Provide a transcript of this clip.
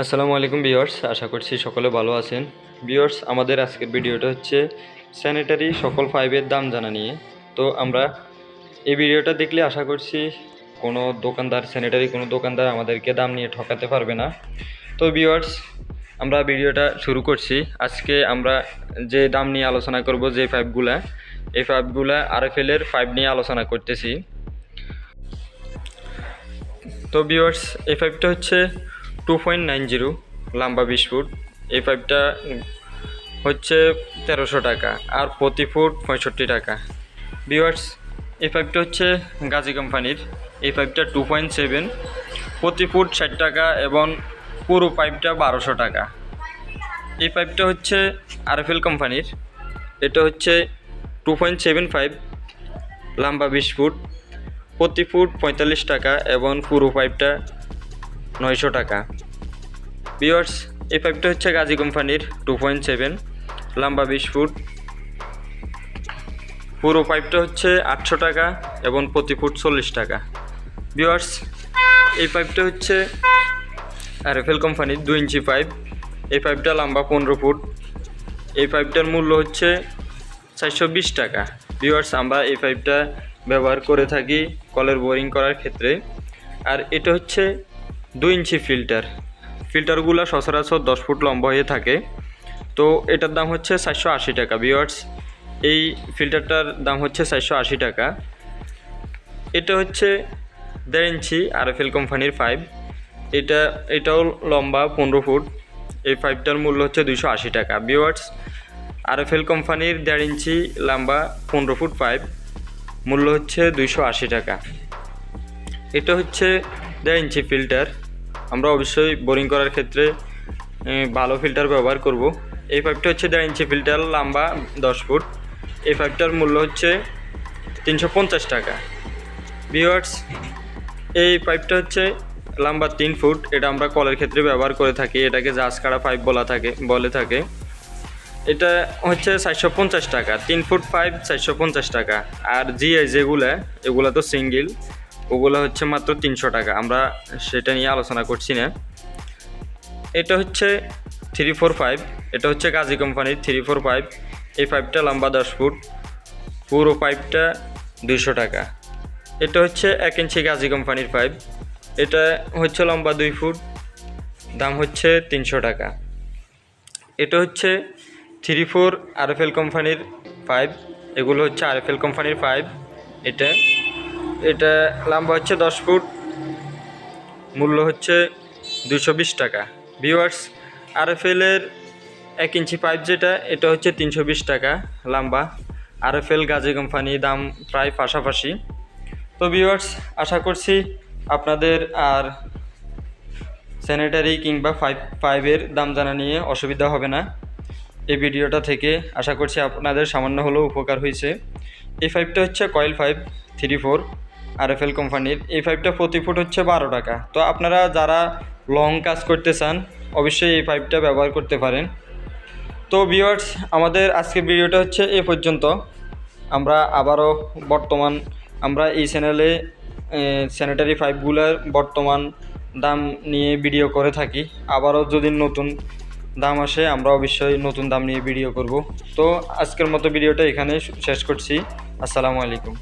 আসসালামু আলাইকুম বিয়ার্স আশা করছি সকলে ভালো আছেন। বিয়ার্স আমাদের আজকের ভিডিওটা হচ্ছে স্যানিটারি সকল ফাইভের দাম জানা নিয়ে। তো আমরা এই ভিডিওটা দেখলে আশা করছি কোনো দোকানদার স্যানিটারি কোনো দোকানদার আমাদেরকে দাম নিয়ে ঠকাতে পারবে না। তো বিয়ার্স আমরা ভিডিওটা শুরু করছি। আজকে আমরা যে দাম নিয়ে আলোচনা করব যে পাইপগুলা এই পাইপগুলা আরএফএলের পাইপ নিয়ে আলোচনা করতেছি। তো ভিউয়ার্স, এই পাইপটা হচ্ছে টু পয়েন্ট নাইন জিরো লম্বা বিশ ফুট এই পাইপটা হচ্ছে তেরোশো টাকা আর প্রতি ফুট পঁয়ষট্টি টাকা। ভিউয়ার্স এই পাইপটা হচ্ছে গাজী কোম্পানির। এই পাইপটা টু পয়েন্ট সেভেন প্রতি ফুট ষাট টাকা এবং পুরো পাইপটা বারোশো টাকা। এই পাইপটা হচ্ছে আরএফএল কোম্পানির। এটা হচ্ছে টু পয়েন্ট সেভেন ফাইভ লম্বা বিশ ফুট প্রতি ফুট পঁয়তাল্লিশ টাকা এবং পুরো পাইপটা নয়শো টাকা। বিওয়ার্স এই পাইপটা হচ্ছে গাজী কোম্পানির টু পয়েন্ট সেভেন লম্বা বিশ ফুট। পুরো পাইপটা হচ্ছে আটশো টাকা এবং প্রতি ফুট চল্লিশ টাকা। বিওয়ার্স এই পাইপটা হচ্ছে আরএফএল কোম্পানির দু ইঞ্চি পাইপ এই পাইপটা লম্বা পনেরো ফুট। এই পাইপটার মূল্য হচ্ছে চারশো বিশ টাকা। ভিউয়ার্স আমরা এই পাইপটা ব্যবহার করে থাকি কলের বোরিং করার ক্ষেত্রে। আর এটা হচ্ছে দুই ইঞ্চি ফিল্টার। ফিল্টারগুলো সচরাচর দশ ফুট লম্বা হয়ে থাকে। তো এটার দাম হচ্ছে চারশো আশি টাকা ভিউয়ার্স এই ফিল্টারটার দাম হচ্ছে চারশো আশি টাকা। এটা হচ্ছে দেড় ইঞ্চি আরএফএল কোম্পানির পাইপ এটা, এটাও লম্বা পনেরো ফুট। এই পাইপটার মূল্য হচ্ছে দুশো আশি টাকা ভিউয়ার্স আরএফএল কোম্পানির দেড় ইঞ্চি লম্বা পনেরো ফুট পাইপ মূল্য হচ্ছে দুইশো আশি টাকা। এটা হচ্ছে দেড় ইঞ্চি ফিল্টার। আমরা অবশ্যই বোরিং করার ক্ষেত্রে ভালো ফিল্টার ব্যবহার করব। এই পাইপটা হচ্ছে দেড় ইঞ্চি ফিল্টার লম্বা দশ ফুট। এই পাইপটার মূল্য হচ্ছে তিনশো পঞ্চাশ টাকা। ভিওয়ার্স এই পাইপটা হচ্ছে লম্বা তিন ফুট, এটা আমরা কলের ক্ষেত্রে ব্যবহার করে থাকি। এটাকে জাজ কাটা পাইপ বলা থাকে, বলে থাকে। এটা হচ্ছে চারশো পঞ্চাশ টাকা, তিন ফুট পাইপ চারশো পঞ্চাশ টাকা। আর জিআই যেগুলো, এগুলো তো সিঙ্গেল ওগুলো হচ্ছে মাত্র তিনশো টাকা। আমরা সেটা নিয়ে আলোচনা করছি না। এটা হচ্ছে থ্রি ফোর ফাইভ, এটা হচ্ছে গাজী কোম্পানির থ্রি ফোর ফাইভ। এই পাইপটা লম্বা দশ ফুট, পুরো পাইপটা দুইশো টাকা। এটা হচ্ছে এক ইঞ্চি গাজী কোম্পানির পাইপ। এটা হচ্ছে লম্বা দুই ফুট, দাম হচ্ছে তিনশো টাকা। এটা হচ্ছে থ্রি ফোর আরএফএল কোম্পানির পাইপ। এগুলো হচ্ছে আরএফএল কোম্পানির পাইপ। এটা এটা লম্বা হচ্ছে দশ ফুট, মূল্য হচ্ছে দুশো টাকা। ভিউয়ার্স আরএফএলের এক ইঞ্চি পাইপ যেটা, এটা হচ্ছে তিনশো বিশ টাকা লম্বা। আরএফএল গাজী কোম্পানি, দাম প্রায় পাশাপাশি। তো ভিউয়ার্স আশা করছি আপনাদের আর স্যানিটারি কিংবা ফাইভ ফাইভের দাম জানা নিয়ে অসুবিধা হবে না। এই ভিডিওটা থেকে আশা করছি আপনাদের সামান্য হলেও উপকার হয়েছে। এই ফাইভটা হচ্ছে coil five three four RFL কোম্পানির। এই ফাইভটা প্রতি ফুট হচ্ছে বারো টাকা। তো আপনারা যারা লং কাজ করতে চান, অবশ্যই এই পাইপটা ব্যবহার করতে পারেন। তো ভিউয়ার্স আমাদের আজকের ভিডিওটা হচ্ছে এ পর্যন্ত। আমরা আবারও বর্তমান, আমরা এই চ্যানেলে স্যানিটারি পাইপগুলোর বর্তমান দাম নিয়ে ভিডিও করে থাকি। আবারও যদি নতুন দাম আসে, আমরা অবশ্যই নতুন দাম নিয়ে ভিডিও করব। তো আজকের মতো ভিডিওটা এখানে শেষ করছি। আসসালামু আলাইকুম।